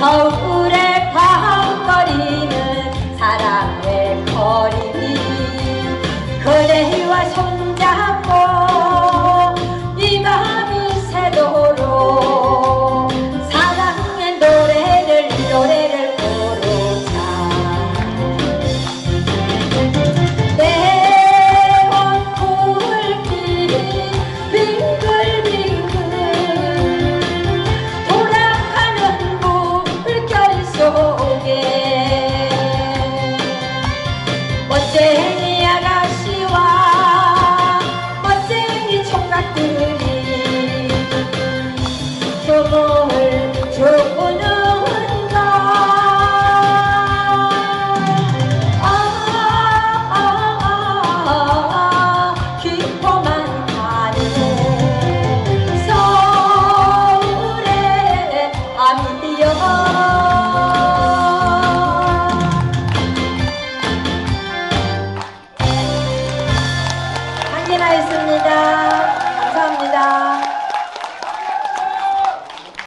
서울의 밤거리는 사랑의 거리 그대와 손잡고 감사했습니다. 감사합니다.